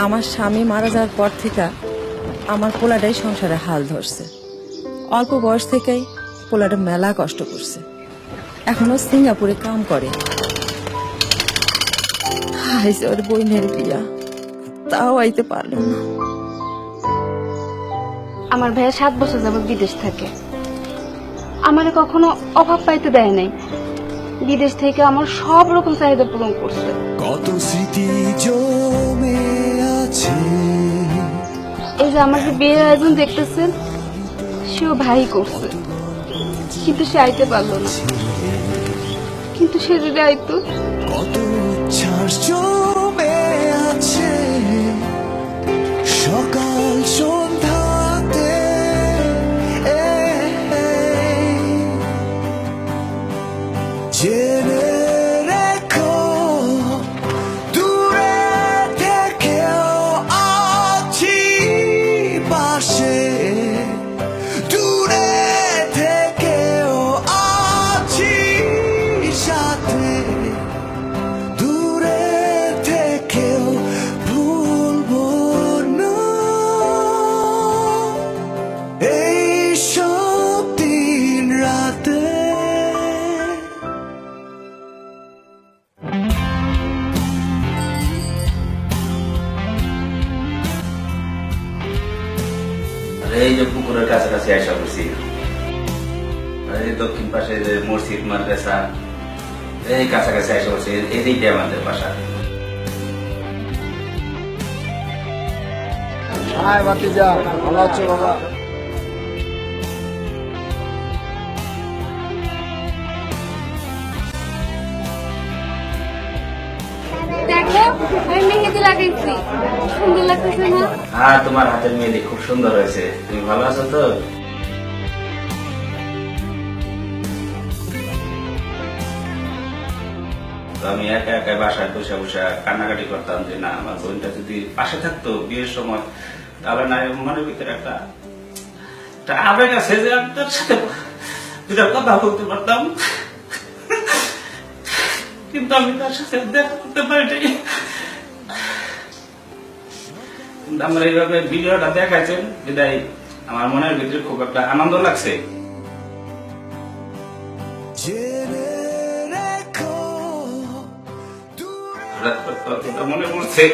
আমার স্বামী মারা যাওয়ার পর থেকে আমার পোলাটাই সংসারে হাল ধরছে। অল্প বয়স থেকেই পোলাটা মেলা কষ্ট করছে। এখনও সিঙ্গাপুরে কাম করে। হাইছে ওর বইনের বিয়া। তাও আইতে পারল না। আমার ভাইয়া সাত বছর যাবত বিদেশ থাকে। আমারে কখনো অভাব পাইতে দেয় নাই। বিদেশ থেকে আমার সব রকম চাহিদা পূরণ করছে। কত স্মৃতি জমে এই যে আমার যে বিয়ের আয়োজন দেখতেছেন সেও ভাই করছে। কিন্তু সে আইতে পারল না। কিন্তু সে যদি আইতো কত এই যে পুকুরের কাছাকাছি আসা করছি এই দক্ষিণ পাশে যে মসজিদ, মাদ্রাসা, এই কাছাকাছি আসা করছি এদিকে আমাদের বাসা হাই ভাতিজা, ভালো আছো, বাবা? আমি হ্যাঁ তো? আমি একা একা বাসায় বসে বসে কান্নাকাটি করতাম যে, না, আমার বোনটা যদি পাশে থাকতো বিয়ের সময়, তাহলে না মনের ভিতরে একটা আবেগ আছে যে আমি তার সাথে কথা বলতে পারতাম। কিন্তু আমি তার সাথে দেখা করতে পারিনি। কিন্তু আমার এইভাবে ভিডিওটা দেখাইছেন বিদায়। আমার মনের ভিতরে খুব একটা আনন্দ লাগছে। মনে পড়ছে।